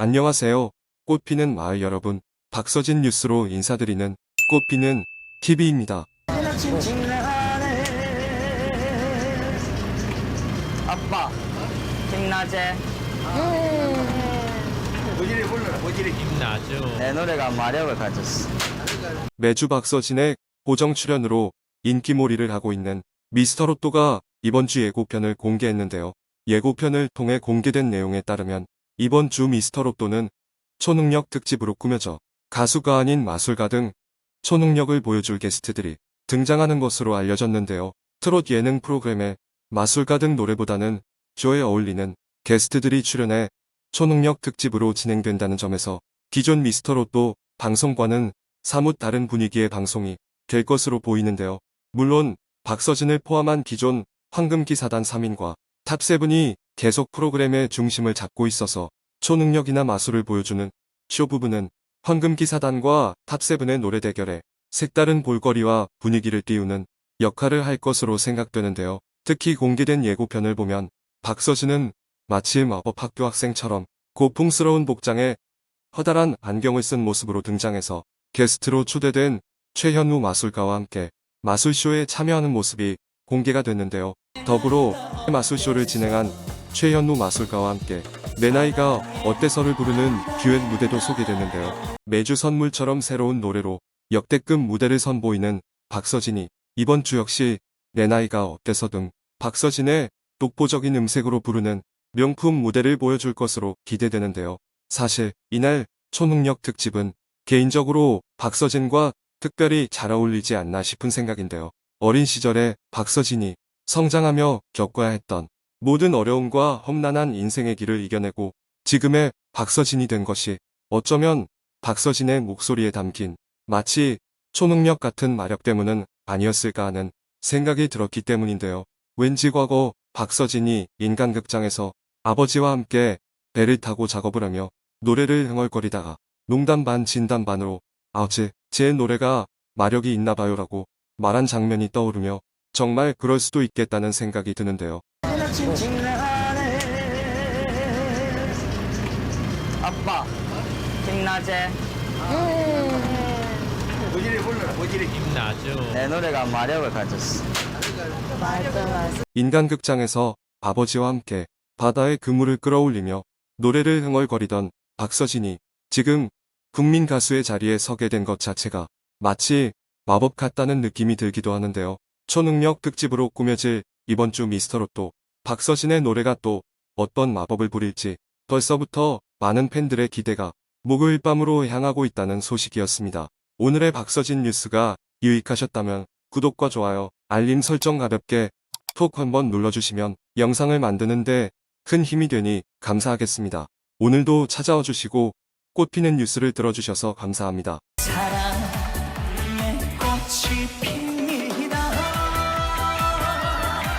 안녕하세요. 꽃피는 마을 여러분. 박서진 뉴스로 인사드리는 꽃피는 TV입니다. 아빠 힘나지? 힘나죠. 내 노래가 마력을 가졌어 매주 박서진의 고정 출연으로 인기몰이를 하고 있는 미스터 로또가 이번 주 예고편을 공개했는데요. 예고편을 통해 공개된 내용에 따르면 이번 주 미스터 로또는 초능력 특집으로 꾸며져 가수가 아닌 마술가 등 초능력을 보여줄 게스트들이 등장하는 것으로 알려졌는데요. 트롯 예능 프로그램에 마술가 등 노래보다는 쇼에 어울리는 게스트들이 출연해 초능력 특집으로 진행된다는 점에서 기존 미스터 로또 방송과는 사뭇 다른 분위기의 방송이 될 것으로 보이는데요. 물론 박서진을 포함한 기존 황금기사단 3인과 탑세븐이 계속 프로그램의 중심을 잡고 있어서 초능력이나 마술을 보여주는 쇼 부분은 황금기사단과 탑세븐의 노래 대결에 색다른 볼거리와 분위기를 띄우는 역할을 할 것으로 생각되는데요. 특히 공개된 예고편을 보면 박서진은 마치 마법 학교 학생처럼 고풍스러운 복장에 커다란 안경을 쓴 모습으로 등장해서 게스트로 초대된 최현우 마술가와 함께 마술쇼에 참여하는 모습이 공개가 됐는데요. 더불어 마술쇼를 진행한 최현우 마술가와 함께 내 나이가 어때서를 부르는 듀엣 무대도 소개됐는데요. 매주 선물처럼 새로운 노래로 역대급 무대를 선보이는 박서진이 이번 주 역시 내 나이가 어때서 등 박서진의 독보적인 음색으로 부르는 명품 무대를 보여줄 것으로 기대되는데요. 사실 이날 초능력 특집은 개인적으로 박서진과 특별히 잘 어울리지 않나 싶은 생각인데요. 어린 시절에 박서진이 성장하며 겪어야 했던 모든 어려움과 험난한 인생의 길을 이겨내고 지금의 박서진이 된 것이 어쩌면 박서진의 목소리에 담긴 마치 초능력 같은 마력 때문은 아니었을까 하는 생각이 들었기 때문인데요. 왠지 과거 박서진이 인간극장에서 아버지와 함께 배를 타고 작업을 하며 노래를 흥얼거리다가 농담 반 진담 반으로 아우치 제 노래가 마력이 있나 봐요라고 말한 장면이 떠오르며 정말 그럴 수도 있겠다는 생각이 드는데요. 아빠 힘나지? 힘나죠. 내 노래가 마력을 가졌어 인간극장에서 아버지와 함께 바다의 그물을 끌어올리며 노래를 흥얼거리던 박서진이 지금 국민 가수의 자리에 서게 된 것 자체가 마치 마법 같다는 느낌이 들기도 하는데요. 초능력 특집으로 꾸며질 이번 주 미스터로또 박서진의 노래가 또 어떤 마법을 부릴지 벌써부터 많은 팬들의 기대가 목요일 밤으로 향하고 있다는 소식이었습니다. 오늘의 박서진 뉴스가 유익하셨다면 구독과 좋아요, 알림 설정 가볍게 톡 한번 눌러주시면 영상을 만드는데 큰 힘이 되니 감사하겠습니다. 오늘도 찾아와 주시고 꽃피는 뉴스를 들어주셔서 감사합니다. 사랑의 꽃이 핀